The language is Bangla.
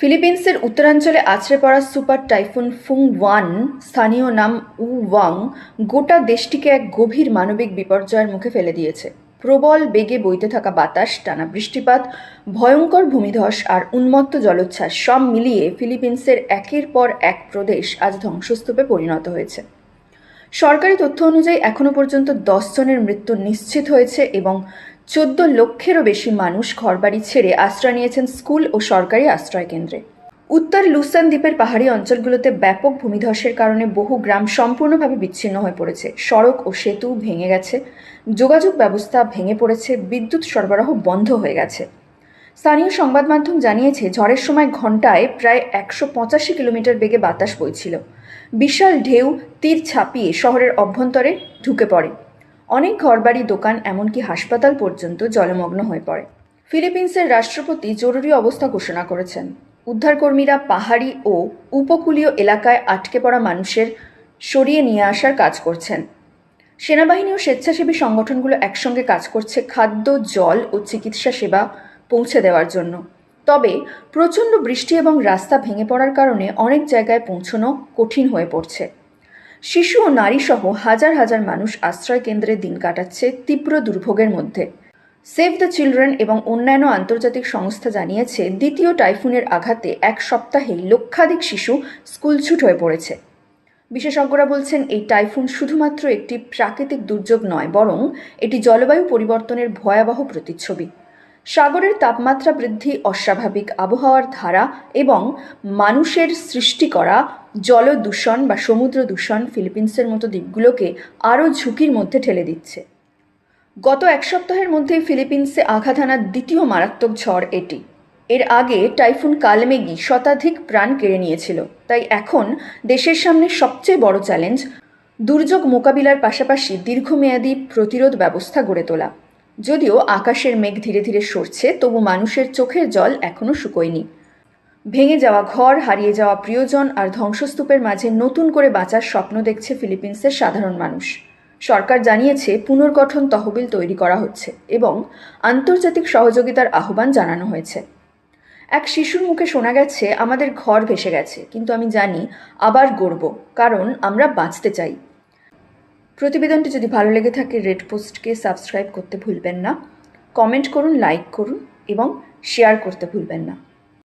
ফিলিপিন্সের উত্তরাঞ্চলে আছড়ে পড়া সুপার টাইফুন ফুং ওয়ান, স্থানীয় নাম উ ওয়াং, গোটা দেশটিকে এক গভীর মানবিক বিপর্যয়ের মুখে ফেলে দিয়েছে। প্রবল বেগে বইতে থাকা বাতাস, টানা বৃষ্টিপাত, ভয়ঙ্কর ভূমিধস আর উন্মত্ত জলোচ্ছ্বাস সব মিলিয়ে ফিলিপিন্সের একের পর এক প্রদেশ আজ ধ্বংসস্তূপে পরিণত হয়েছে। সরকারি তথ্য অনুযায়ী এখনও পর্যন্ত দশ জনের মৃত্যু নিশ্চিত হয়েছে এবং চোদ্দ লক্ষেরও বেশি মানুষ ঘরবাড়ি ছেড়ে আশ্রয় নিয়েছেন স্কুল ও সরকারি আশ্রয় কেন্দ্রে। উত্তর লুসান দ্বীপের পাহাড়ি অঞ্চলগুলোতে ব্যাপক ভূমিধসের কারণে বহু গ্রাম সম্পূর্ণভাবে বিচ্ছিন্ন হয়ে পড়েছে। সড়ক ও সেতু ভেঙে গেছে। যোগাযোগ ব্যবস্থা ভেঙে পড়েছে। বিদ্যুৎ সরবরাহ বন্ধ হয়ে গেছে। স্থানীয় সংবাদ মাধ্যম জানিয়েছে, ঝড়ের সময় ঘন্টায় প্রায় একশো পঁচাশি কিলোমিটার বেগে বাতাস বইছিল। বিশাল ঢেউ, তীর ছাপিয়ে শহরের অভ্যন্তরে ঢুকে পড়ে। অনেক ঘরবাড়ি, দোকান, এমনকি হাসপাতাল পর্যন্ত জলমগ্ন হয়ে পড়ে। ফিলিপিন্সের রাষ্ট্রপতি জরুরি অবস্থা ঘোষণা করেছেন। উদ্ধারকর্মীরা পাহাড়ি ও উপকূলীয় এলাকায় আটকে পড়া মানুষের সরিয়ে নিয়ে আসার কাজ করছেন। সেনাবাহিনী ও স্বেচ্ছাসেবী সংগঠনগুলো একসঙ্গে কাজ করছে খাদ্য, জল ও চিকিৎসা সেবা পৌঁছে দেওয়ার জন্য। তবে প্রচণ্ড বৃষ্টি এবং রাস্তা ভেঙে পড়ার কারণে অনেক জায়গায় পৌঁছনো কঠিন হয়ে পড়ছে। শিশু ও নারীসহ হাজার হাজার মানুষ আশ্রয় কেন্দ্রে দিন কাটাচ্ছে তীব্র দুর্ভোগের মধ্যে। সেভ দ্য চিলড্রেন এবং অন্যান্য আন্তর্জাতিক সংস্থা জানিয়েছে, দ্বিতীয় টাইফুনের আঘাতে এক সপ্তাহেই লক্ষাধিক শিশু স্কুলছুট হয়ে পড়েছে। বিশেষজ্ঞরা বলছেন, এই টাইফুন শুধুমাত্র একটি প্রাকৃতিক দুর্যোগ নয়, বরং এটি জলবায়ু পরিবর্তনের ভয়াবহ প্রতিচ্ছবি। সাগরের তাপমাত্রা বৃদ্ধি, অস্বাভাবিক আবহাওয়ার ধারা এবং মানুষের সৃষ্টি করা জল দূষণ বা সমুদ্র দূষণ ফিলিপিন্সের মতো দ্বীপগুলোকে আরও ঝুঁকির মধ্যে ঠেলে দিচ্ছে। গত এক সপ্তাহের মধ্যেই ফিলিপিন্সে আঘাত হানা দ্বিতীয় মারাত্মক ঝড় এটি। এর আগে টাইফুন কালমেগি শতাধিক প্রাণ কেড়ে নিয়েছিল। তাই এখন দেশের সামনে সবচেয়ে বড় চ্যালেঞ্জ দুর্যোগ মোকাবিলার পাশাপাশি দীর্ঘমেয়াদী প্রতিরোধ ব্যবস্থা গড়ে তোলা। যদিও আকাশের মেঘ ধীরে ধীরে সরছে, তবু মানুষের চোখের জল এখনও শুকোয়নি। ভেঙে যাওয়া ঘর, হারিয়ে যাওয়া প্রিয়জন আর ধ্বংসস্তূপের মাঝে নতুন করে বাঁচার স্বপ্ন দেখছে ফিলিপিন্সের সাধারণ মানুষ। সরকার জানিয়েছে, পুনর্গঠন তহবিল তৈরি করা হচ্ছে এবং আন্তর্জাতিক সহযোগিতার আহ্বান জানানো হয়েছে। এক শিশুর মুখে শোনা গেছে, আমাদের ঘর ভেসে গেছে, কিন্তু আমি জানি আবার গড়ব, কারণ আমরা বাঁচতে চাই। প্রতিবেদনটি যদি ভালো লেগে থাকে রেড পোস্টকে সাবস্ক্রাইব করতে ভুলবেন না। কমেন্ট করুন, লাইক করুন এবং শেয়ার করতে ভুলবেন না।